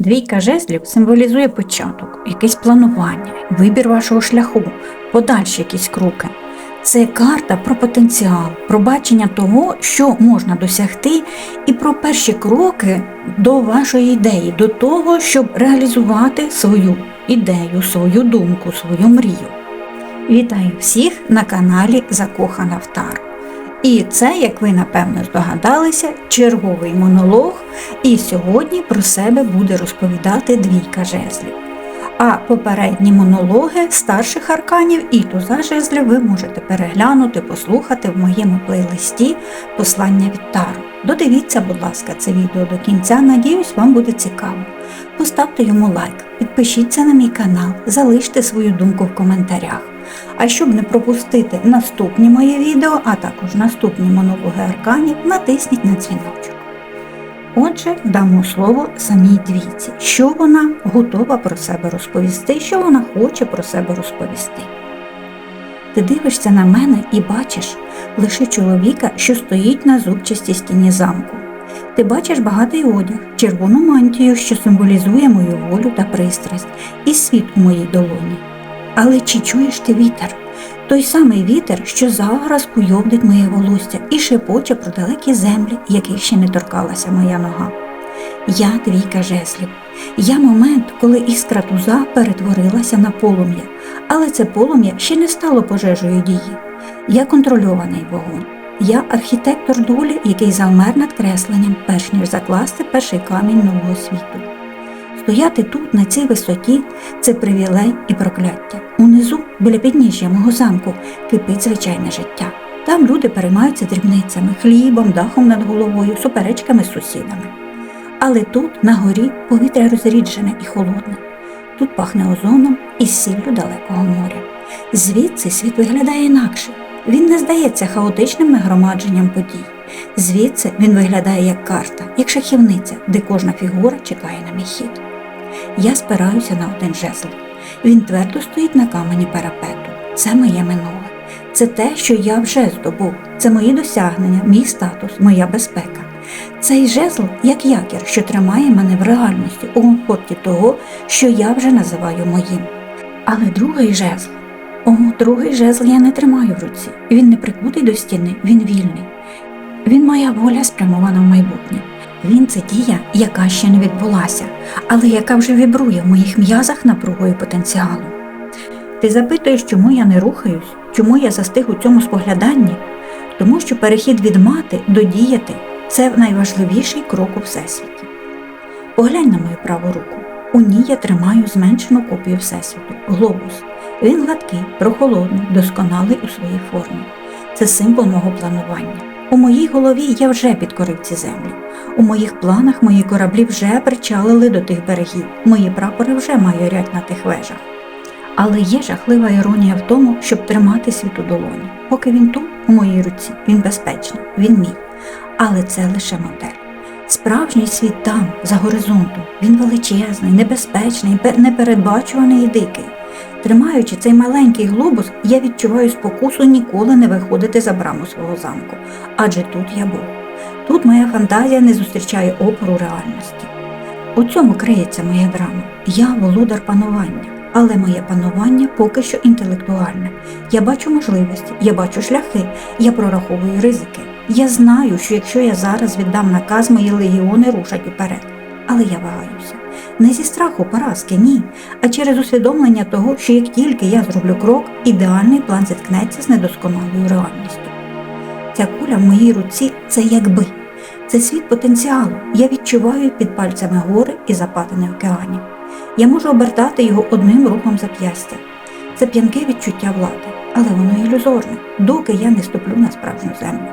Двійка жезлів символізує початок, якесь планування, вибір вашого шляху, подальші якісь кроки. Це карта про потенціал, про бачення того, що можна досягти, і про перші кроки до вашої ідеї, до того, щоб реалізувати свою ідею, свою думку, свою мрію. Вітаю всіх на каналі Закохана в Тару. І це, як ви напевно здогадалися, черговий монолог. І сьогодні про себе буде розповідати двійка жезлів. А попередні монологи старших арканів і туза жезлів ви можете переглянути, послухати в моєму плейлисті Послання від Тару. Додивіться, будь ласка, це відео до кінця. Надіюсь, вам буде цікаво. Поставте йому лайк, підпишіться на мій канал, залиште свою думку в коментарях. А щоб не пропустити наступні мої відео, а також наступні монологи арканів, натисніть на дзвіночок. Отже, дамо слово самій двійці, що вона готова про себе розповісти, що вона хоче про себе розповісти. Ти дивишся на мене і бачиш лише чоловіка, що стоїть на зубчастій стіні замку. Ти бачиш багатий одяг, червону мантію, що символізує мою волю та пристрасть, і світ у моїй долоні. Але чи чуєш ти вітер? Той самий вітер, що зараз куйовдить моє волосся і шепоче про далекі землі, яких ще не торкалася моя нога. Я двійка жезлів. Я момент, коли іскра туза перетворилася на полум'я, але це полум'я ще не стало пожежею дії. Я контрольований вогонь. Я архітектор долі, який завмер над кресленням, перш ніж закласти перший камінь нового світу. Стояти тут, на цій висоті, це привілей і прокляття. Унизу, біля підніжжя мого замку, кипить звичайне життя. Там люди переймаються дрібницями, хлібом, дахом над головою, суперечками з сусідами. Але тут, на горі, повітря розріджене і холодне. Тут пахне озоном і сіллю далекого моря. Звідси світ виглядає інакше. Він не здається хаотичним нагромадженням подій. Звідси він виглядає як карта, як шахівниця, де кожна фігура чекає на мій хід. Я спираюся на один жезл. Він твердо стоїть на камені парапету. Це моє минуле. Це те, що я вже здобув. Це мої досягнення, мій статус, моя безпека. Цей жезл як якір, що тримає мене в реальності, у комфорті того, що я вже називаю моїм. Але другий жезл, о, другий жезл я не тримаю в руці. Він не прикутий до стіни, він вільний. Він моя воля спрямована в майбутнє. Він це дія, яка ще не відбулася, але яка вже вібрує в моїх м'язах напругою потенціалу. Ти запитуєш, чому я не рухаюсь, чому я застиг у цьому спогляданні? Тому що перехід від мати до діяти це найважливіший крок у всесвіті. Поглянь на мою праву руку. У ній я тримаю зменшену копію Всесвіту глобус. Він гладкий, прохолодний, досконалий у своїй формі. Це символ мого планування. У моїй голові я вже підкорив ці землі. У моїх планах мої кораблі вже причалили до тих берегів, мої прапори вже майорять на тих вежах. Але є жахлива іронія в тому, щоб тримати світ у долоні. Поки він тут, у моїй руці, він безпечний, він мій. Але це лише модель. Справжній світ там, за горизонтом, він величезний, небезпечний, непередбачуваний і дикий. Тримаючи цей маленький глобус, я відчуваю спокусу ніколи не виходити за браму свого замку, адже тут я був. Тут моя фантазія не зустрічає опору реальності. У цьому криється моя драма. Я володар панування, але моє панування поки що інтелектуальне. Я бачу можливості, я бачу шляхи, я прораховую ризики. Я знаю, що якщо я зараз віддам наказ, мої легіони рушать уперед. Але я вагаюся. Не зі страху поразки, ні, а через усвідомлення того, що як тільки я зроблю крок, ідеальний план зіткнеться з недосконалою реальністю. Ця куля в моїй руці це якби. Це світ потенціалу. Я відчуваю під пальцями гори і западини океанів. Я можу обертати його одним рухом зап'ястя. Це п'янке відчуття влади, але воно ілюзорне, доки я не ступлю на справжню землю.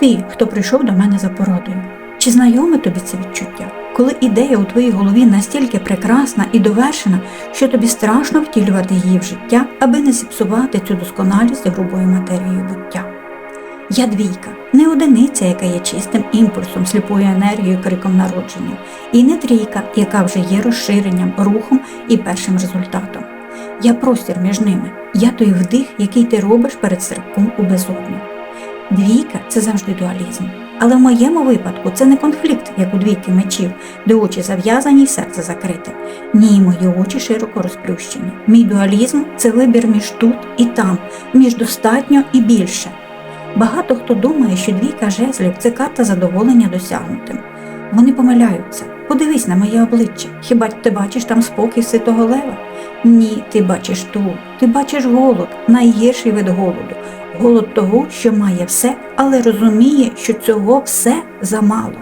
Ти, хто прийшов до мене за порадою, чи знайоме тобі це відчуття? Коли ідея у твоїй голові настільки прекрасна і довершена, що тобі страшно втілювати її в життя, аби не зіпсувати цю досконалість грубою матерією буття. Я двійка, не одиниця, яка є чистим імпульсом, сліпою енергією, криком народження, і не трійка, яка вже є розширенням, рухом і першим результатом. Я простір між ними, я той вдих, який ти робиш перед стрибком у безодню. Двійка це завжди дуалізм. Але в моєму випадку це не конфлікт, як у двійки мечів, де очі зав'язані і серце закрите. Ні, мої очі широко розплющені. Мій дуалізм це вибір між тут і там, між достатньо і більше. Багато хто думає, що двійка жезлів це карта задоволення досягнутим. Вони помиляються. Подивись на моє обличчя. Хіба ти бачиш там спокій ситого лева? Ні, ти бачиш ту. Ти бачиш голод, найгірший вид голоду. Голод того, що має все, але розуміє, що цього все замало.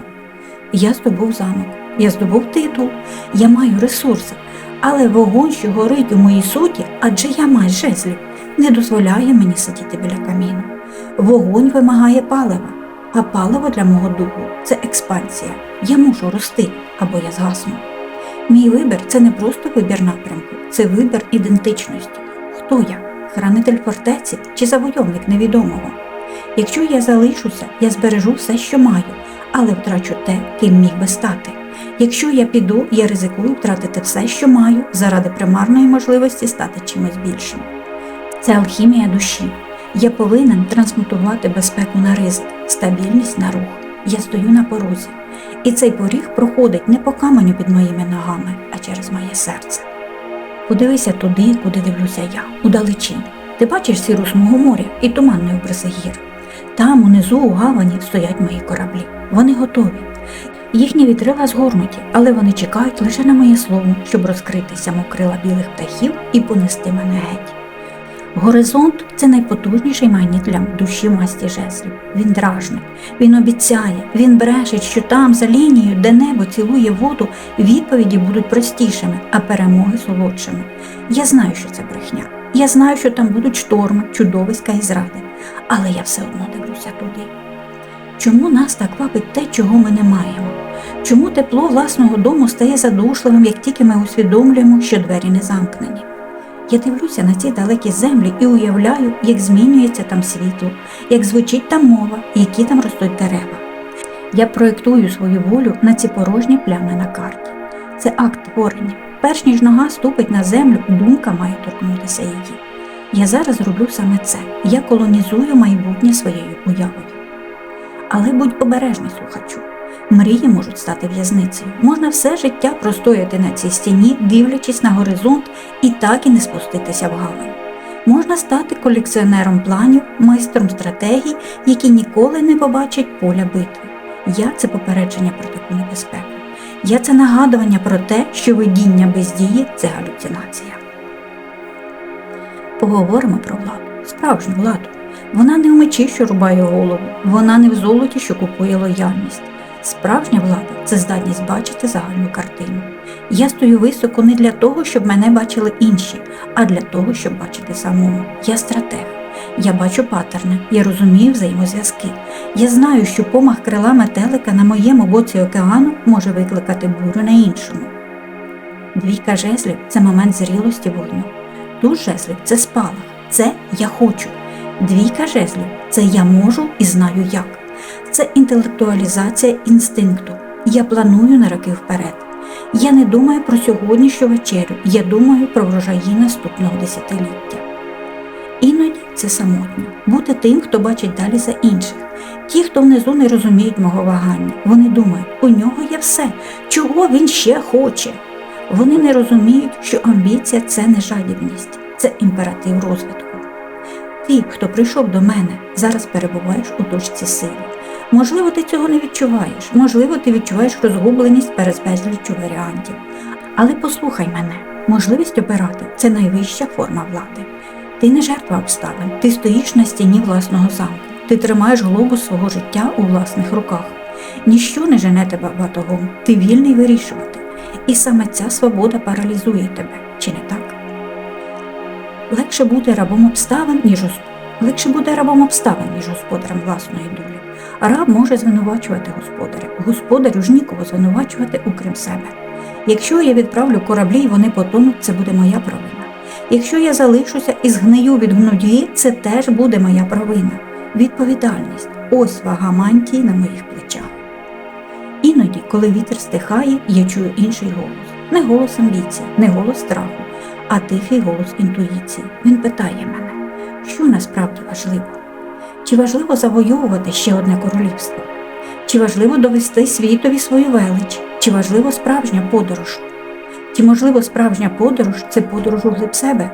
Я здобув замок, я здобув титул, я маю ресурси, але вогонь, що горить у моїй суті, адже я маю жезлів, не дозволяє мені сидіти біля каміну. Вогонь вимагає палива, а паливо для мого духу це експансія. Я мушу рости або я згасну. Мій вибір це не просто вибір напрямку, це вибір ідентичності. Хто я? Хранитель фортеці чи завойовник невідомого? Якщо я залишуся, я збережу все, що маю, але втрачу те, ким міг би стати. Якщо я піду, я ризикую втратити все, що маю, заради примарної можливості стати чимось більшим. Це алхімія душі. Я повинен трансмутувати безпеку на ризик, стабільність на рух. Я стою на порозі. І цей поріг проходить не по каменю під моїми ногами, а через моє серце. Подивися туди, куди дивлюся я, удалечінь. Ти бачиш сіру смугу моря і туманний обриси гір. Там, унизу, у гавані, стоять мої кораблі. Вони готові. Їхні вітрила згорнуті, але вони чекають лише на моє слово, щоб розкритися мокрила білих птахів і понести мене геть. Горизонт це найпотужніший магніт для душі масті жезлів. Він дражний, він обіцяє, він брешить, що там, за лінією, де небо цілує воду, відповіді будуть простішими, а перемоги солодшими. Я знаю, що це брехня. Я знаю, що там будуть шторми, чудовиська і зради, але я все одно дивлюся туди. Чому нас так вабить те, чого ми не маємо? Чому тепло власного дому стає задушливим, як тільки ми усвідомлюємо, що двері не замкнені? Я дивлюся на ці далекі землі і уявляю, як змінюється там світло, як звучить там мова, які там ростуть дерева. Я проєктую свою волю на ці порожні плями на карті. Це акт творення. Перш ніж нога ступить на землю, думка має торкнутися її. Я зараз роблю саме це. Я колонізую майбутнє своєю уявою. Але будь обережний, слухачу. Мрії можуть стати в'язницею. Можна все життя простояти на цій стіні, дивлячись на горизонт і так і не спуститися в гавань. Можна стати колекціонером планів, майстром стратегій, які ніколи не побачать поля битви. Я це попередження про таку небезпеку. Я це нагадування про те, що видіння без дії це галюцинація. Поговоримо про владу, справжню владу. Вона не в мечі, що рубає голову, вона не в золоті, що купує лояльність. Справжня влада це здатність бачити загальну картину. Я стою високо не для того, щоб мене бачили інші, а для того, щоб бачити самому. Я стратег. Я бачу паттерни, я розумію взаємозв'язки. Я знаю, що помах крила метелика на моєму боці океану може викликати бурю на іншому. Двійка жезлів це момент зрілості вогню. Туз жезлів це спалах, це я хочу. Двійка жезлів це я можу і знаю як. Це інтелектуалізація інстинкту. Я планую на роки вперед. Я не думаю про сьогоднішню вечерю, я думаю про врожаї наступного десятиліття. Іноді це самотньо бути тим, хто бачить далі за інших. Ті, хто внизу не розуміють мого вагання, вони думають, у нього є все, чого він ще хоче. Вони не розуміють, що амбіція це не жадібність, це імператив розвитку. Ти, хто прийшов до мене, зараз перебуваєш у точці сили. Можливо, ти цього не відчуваєш, можливо, ти відчуваєш розгубленість перед безліччю варіантів. Але послухай мене, можливість обирати це найвища форма влади. Ти не жертва обставин, ти стоїш на стіні власного замку, ти тримаєш глобус свого життя у власних руках. Ніщо не жене тебе батогом, ти вільний вирішувати. І саме ця свобода паралізує тебе, чи не так? Легше бути рабом обставин, ніж легше буде рабом обставин, ніж господарем власної долі. Раб може звинувачувати господаря, господарю ж нікого звинувачувати, окрім себе. Якщо я відправлю кораблі і вони потонуть, це буде моя провина. Якщо я залишуся і згнию від гнодії, це теж буде моя провина. Відповідальність ось вага мантії на моїх плечах. Іноді, коли вітер стихає, я чую інший голос. Не голос амбіції, не голос страху, а тихий голос інтуїції. Він питає мене, що насправді важливо? Чи важливо завойовувати ще одне королівство? Чи важливо довести світові свою велич? Чи важливо справжня подорож? Чи можливо справжня подорож це подорож у глиб себе?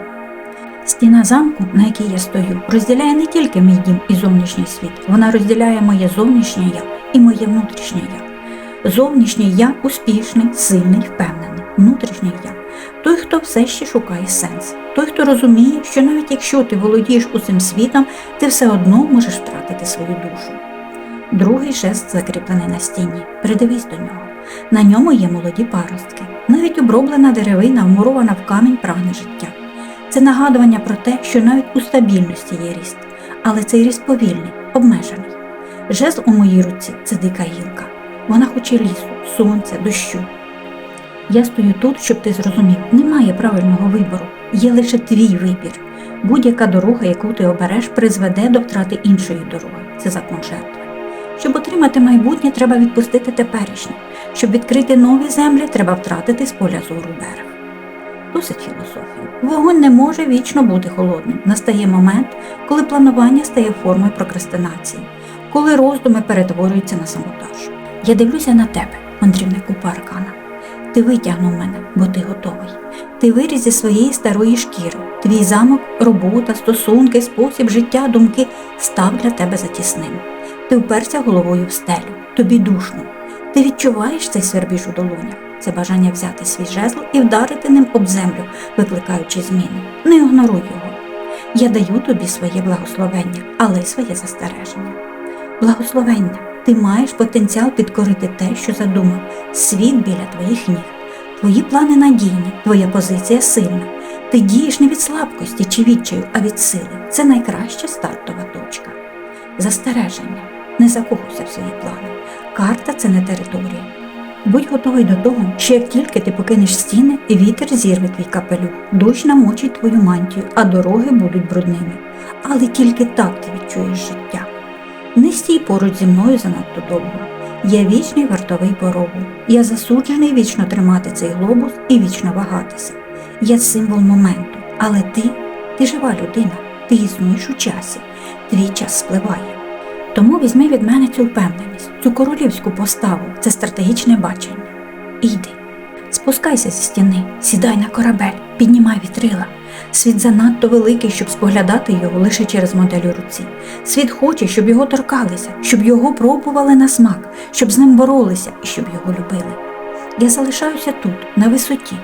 Стіна замку, на якій я стою, розділяє не тільки мій дім і зовнішній світ, вона розділяє моє зовнішнє я і моє внутрішнє я. Зовнішній я успішний, сильний, впевнений. Внутрішній я той, хто все ще шукає сенс, той, хто розуміє, що навіть якщо ти володієш усім світом, ти все одно можеш втратити свою душу. Другий жест закріплений на стіні. Придивись до нього. На ньому є молоді паростки. Навіть оброблена деревина, вмурована в камінь, прагне життя. Це нагадування про те, що навіть у стабільності є ріст, але цей ріст повільний, обмежений. Жезл у моїй руці це дика гілка. Вона хоче лісу, сонця, дощу. Я стою тут, щоб ти зрозумів, немає правильного вибору, є лише твій вибір. Будь-яка дорога, яку ти обереш, призведе до втрати іншої дороги. Це закон жертви. Щоб отримати майбутнє, треба відпустити теперішнє. Щоб відкрити нові землі, треба втратити з поля зору берег. Досить філософії. Вогонь не може вічно бути холодним. Настає момент, коли планування стає формою прокрастинації, коли роздуми перетворюються на самотаж. Я дивлюся на тебе, мандрівнику паркана. Ти витягнув мене, бо ти готовий. Ти виріс зі своєї старої шкіри. Твій замок, робота, стосунки, спосіб життя, думки став для тебе затісним. Ти вперся головою в стелю, тобі душно. Ти відчуваєш цей свербіж у долонях, це бажання взяти свій жезл і вдарити ним об землю, викликаючи зміни. Не ігноруй його. Я даю тобі своє благословення, але й своє застереження. Благословення. Ти маєш потенціал підкорити те, що задумав, світ біля твоїх ніг. Твої плани надійні, твоя позиція сильна. Ти дієш не від слабкості чи відчаю, а від сили. Це найкраща стартова точка. Застереження. Не закохуйся в свої плани. Карта це не територія. Будь готовий до того, що як тільки ти покинеш стіни, вітер зірве твій капелюх, дощ намочить твою мантію, а дороги будуть брудними. Але тільки так ти відчуєш життя. Не стій поруч зі мною занадто довго. Я вічний вартовий порогу. Я засуджений вічно тримати цей глобус і вічно вагатися. Я символ моменту, але ти, ти жива людина, ти існуєш у часі, твій час спливає. Тому візьми від мене цю впевненість, цю королівську поставу, це стратегічне бачення. І йди. Спускайся зі стіни, сідай на корабель, піднімай вітрила. Світ занадто великий, щоб споглядати його лише через модель у руці. Світ хоче, щоб його торкалися, щоб його пробували на смак, щоб з ним боролися і щоб його любили. Я залишаюся тут, на висоті,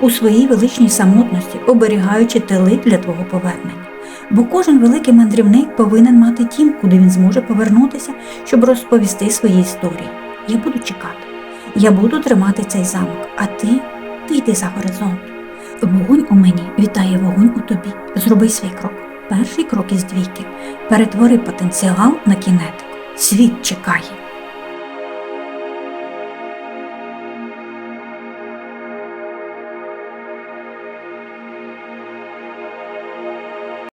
у своїй величній самотності, оберігаючи тили для твого повернення. Бо кожен великий мандрівник повинен мати тім, куди він зможе повернутися, щоб розповісти свої історії. Я буду чекати. Я буду тримати цей замок, а ти, ти за горизонт. Вогонь у мені вітає вогонь у тобі. Зроби свій крок. Перший крок із двійки. Перетвори потенціал на кінетик. Світ чекає.